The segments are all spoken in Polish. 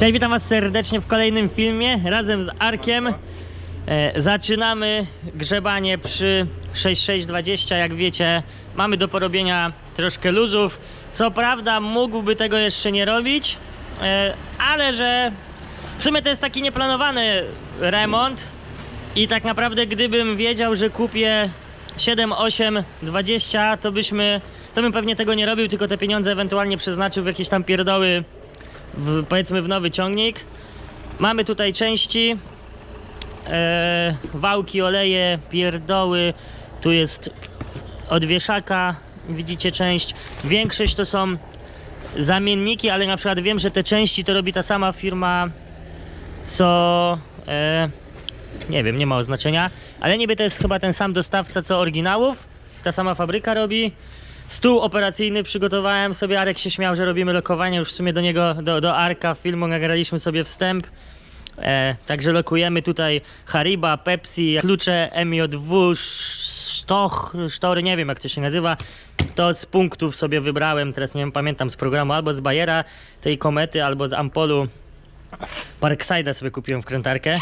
Cześć, witam was serdecznie w kolejnym filmie razem z Arkiem. E, zaczynamy grzebanie przy 6620. Jak wiecie, mamy do porobienia troszkę luzów. Co prawda, mógłby tego jeszcze nie robić, e, ale że w sumie to jest taki nieplanowany remont. I tak naprawdę, gdybym wiedział, że kupię 7, 8, 20, to byśmy, to bym pewnie tego nie robił, tylko te pieniądze ewentualnie przeznaczył w jakieś tam pierdoły w, powiedzmy w nowy ciągnik. Mamy tutaj części, e, wałki, oleje, pierdoły. Tu jest od wieszaka, widzicie część. Większość to są zamienniki, ale na przykład wiem, że te części to robi ta sama firma, co... E, nie wiem, nie ma oznaczenia, ale niby to jest chyba ten sam dostawca co oryginałów. Ta sama fabryka robi. Stół operacyjny przygotowałem sobie. Arek się śmiał, że robimy lokowanie. Już w sumie do niego, do, do Arka filmu nagraliśmy sobie wstęp. E, także lokujemy tutaj Hariba, Pepsi, klucze MJ2, Sztoch, Sztory, nie wiem jak to się nazywa. To z punktów sobie wybrałem, teraz nie wiem, pamiętam z programu, albo z Bayera, tej komety, albo z Ampolu. Parkside'a sobie kupiłem wkrętarkę.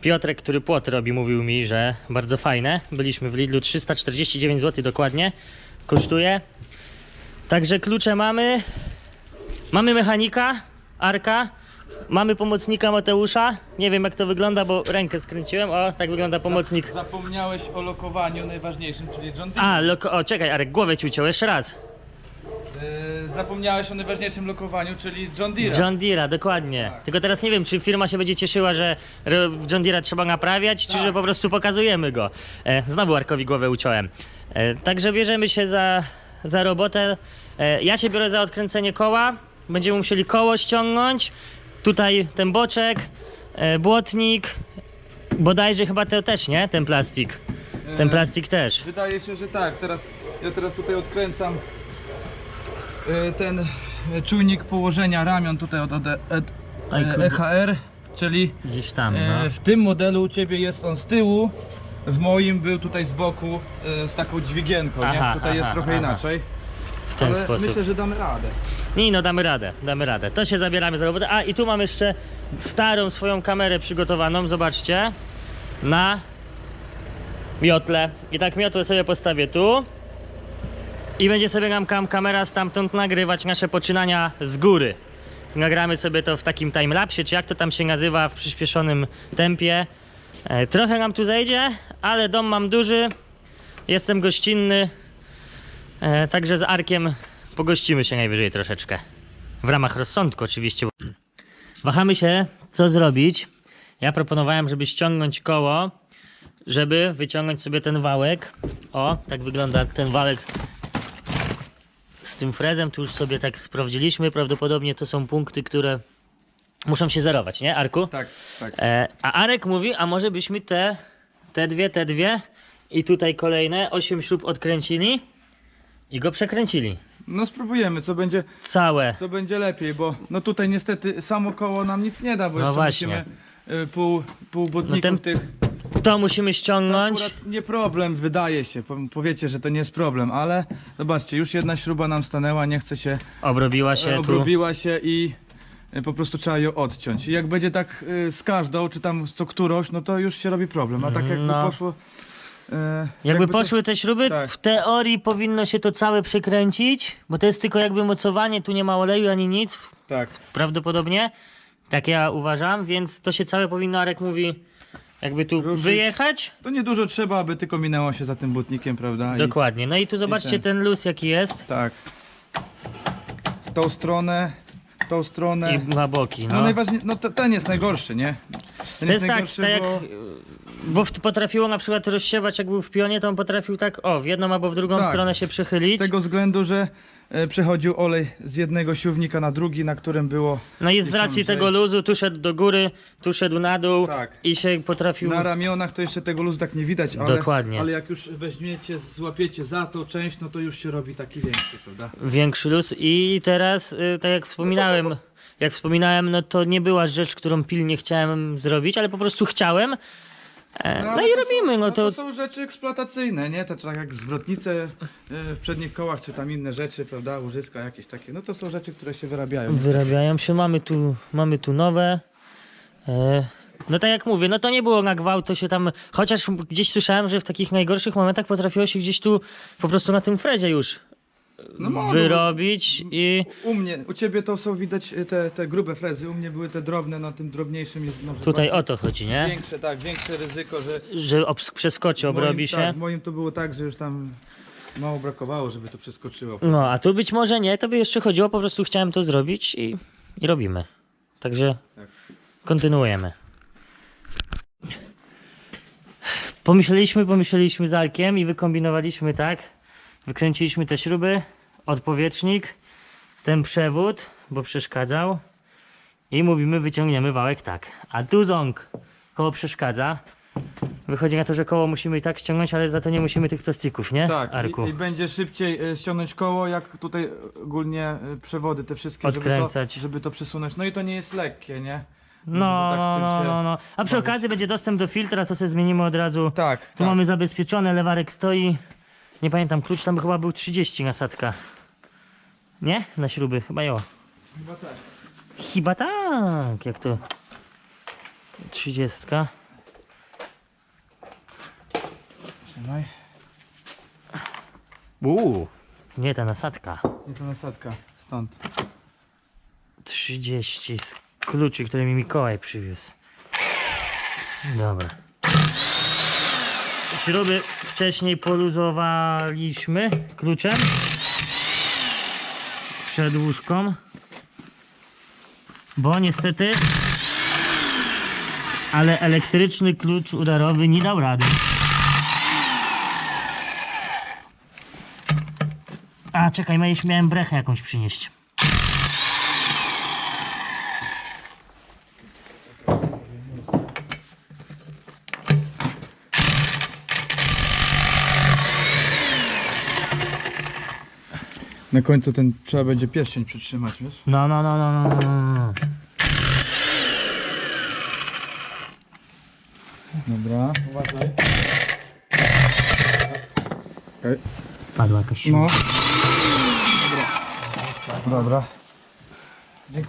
Piotrek, który płot robi, mówił mi, że bardzo fajne. Byliśmy w Lidlu 349 zł dokładnie. Kosztuje. Także klucze mamy. Mamy mechanika, Arka. Mamy pomocnika Mateusza. Nie wiem jak to wygląda, bo rękę skręciłem. O, tak wygląda pomocnik. Zapomniałeś o lokowaniu najważniejszym, czyli John Deere. A, loko- o, czekaj, Arek, głowę ci uciął jeszcze raz. Yy, zapomniałeś o najważniejszym lokowaniu, czyli John Deere. John Deere'a, dokładnie. Tylko teraz nie wiem, czy firma się będzie cieszyła, że ro- John Deere'a trzeba naprawiać, czy że po prostu pokazujemy go. E, znowu Arkowi głowę uciąłem. E, także bierzemy się za, za robotę. E, ja się biorę za odkręcenie koła. Będziemy musieli koło ściągnąć. Tutaj ten boczek, e, błotnik. Bodajże chyba to też, nie? Ten plastik. Ten E, plastik też. Wydaje się, że tak. Teraz, ja teraz tutaj odkręcam ten yy, czujnik położenia ramion tutaj od, od, od, Aj, e. EHR, czyli Gdzieś tam, no. e, w tym modelu u Ciebie jest on z tyłu, w moim był tutaj z boku e, z taką dźwigienką, Aha, nie? Tutaj jest aha, trochę aha. inaczej. W ten ale sposób. myślę, że damy radę. Nie, no damy radę, damy radę. To się zabieramy za robotę. A i tu mam jeszcze starą swoją kamerę przygotowaną, zobaczcie. Na miotle. I tak miotłę sobie postawię tu. I będzie sobie nam kam kamera stamtąd nagrywać nasze poczynania z góry. Nagramy sobie to w takim timelapsie, czy jak to tam się nazywa, w przyspieszonym tempie. E, trochę nam tu zejdzie, ale dom mam duży. Jestem gościnny. E, także z Arkiem pogościmy się najwyżej troszeczkę. W ramach rozsądku oczywiście. Wahamy się, co zrobić. Ja proponowałem, żeby ściągnąć koło, żeby wyciągnąć sobie ten wałek. O, tak wygląda ten wałek z tym frezem. Tu już sobie tak sprawdziliśmy. Prawdopodobnie to są punkty, które muszą się zerować, nie, Arku? Tak, tak. E, a Arek mówi, a może byśmy te, te dwie, te dwie i tutaj kolejne osiem śrub odkręcili i go przekręcili. No spróbujemy, co będzie, Całe. co będzie lepiej, bo no tutaj niestety samo koło nam nic nie da, bo No jeszcze właśnie. musimy y, pół, pół No ten- tych. To musimy To ściągnąć. akurat nie problem, wydaje się. Po- Powiecie, że to nie jest problem, ale zobaczcie, już jedna śruba nam stanęła, nie chce się, Obrobiła się e, tu. obrobiła się i e, po prostu trzeba ją odciąć. I jak będzie tak y, z każdą, czy tam co którąś, no to już się robi problem. A tak jakby No. poszło. e, Jakby to- poszły te śruby, tak. w teorii powinno się to całe przekręcić, bo to jest tylko jakby mocowanie, tu nie ma oleju ani nic, Tak. prawdopodobnie. Tak ja uważam, więc to się całe powinno, Arek mówi, jakby tu Ruszyć. wyjechać. To niedużo trzeba, aby tylko minęło się za tym butnikiem, prawda? I- Dokładnie. No i tu zobaczcie ten. ten luz jaki jest Tak. Tą stronę, tą stronę. i na boki. No, No. najważniejsze, no ten jest najgorszy, nie? Ten To jest tak, najgorszy, tak jak, bo... bo w- potrafiło na przykład rozsiewać jak był w pionie, to on potrafił tak, o, w jedną albo w drugą Tak. stronę się Z przechylić. tego względu, że e, przechodził olej z jednego siównika na drugi, na którym było No i z racji tego luzu tu szedł do góry, tu szedł na dół Tak. i się potrafił... na ramionach, to jeszcze tego luzu tak nie widać, ale, Dokładnie. ale jak już weźmiecie, złapiecie za to część, no to już się robi taki większy, prawda? Większy luz i teraz, y, tak jak wspominałem, jak wspominałem, no to nie była rzecz, którą pilnie chciałem zrobić, ale po prostu chciałem. E, No, ale i to robimy, są, no to to są rzeczy eksploatacyjne, nie? To tak jak zwrotnice e, w przednich kołach, czy tam inne rzeczy, prawda? Łożyska jakieś takie. No to są rzeczy, które się wyrabiają. wyrabiają się, mamy tu, mamy tu nowe. E, No tak jak mówię, no to nie było na gwałt, to się tam, chociaż gdzieś słyszałem, że w takich najgorszych momentach potrafiło się gdzieś tu po prostu na tym frezie już No mogą. wyrobić i U mnie, u ciebie to są widać e, te, te grube frezy, u mnie były te drobne, na tym drobniejszym jest może tutaj bardziej o to chodzi, nie? Większe, tak, większe ryzyko, że Że obs- przeskoczy, w moim, obrobi się. Tak, w moim to było tak, że już tam mało brakowało, żeby to przeskoczyło. No, a tu być może nie, to by jeszcze chodziło, po prostu chciałem to zrobić i, i robimy. Także Tak. kontynuujemy. Pomyśleliśmy, pomyśleliśmy z Arkiem i wykombinowaliśmy tak. Wykręciliśmy te śruby, odpowietrznik, ten przewód, bo przeszkadzał. I mówimy, wyciągniemy wałek tak. A tu ząg koło przeszkadza. Wychodzi na to, że koło musimy i tak ściągnąć, ale za to nie musimy tych plastików, nie? Tak, Arku. i, i będzie szybciej e, ściągnąć koło, jak tutaj ogólnie e, przewody te wszystkie, żeby to, Odkręcać. żeby to przesunąć. No i to nie jest lekkie, nie? No, tak no, tym no, się no, no. A przy bawić. okazji będzie dostęp do filtra, co sobie zmienimy od razu. Tak, Tu tak. mamy zabezpieczone, lewarek stoi. Nie pamiętam, klucz tam chyba był 30 nasadka. Nie? Na śruby, chyba jo. Chyba tak. Chyba tak, jak to 30. Trzymaj. Uuu, nie ta nasadka. I to nasadka, stąd. 30 z kluczy, które mi Mikołaj przywiózł. Dobra. Śruby wcześniej poluzowaliśmy kluczem z przedłużką, bo niestety ale elektryczny klucz udarowy nie dał rady. A czekaj, miałem brechę jakąś przynieść. Na końcu ten trzeba będzie pierścień przytrzymać, wiesz? No, no, no, no, no, no, no, no. Dobra, uważaj. Okay. Spadła jakaś No. Dobra. Dobra.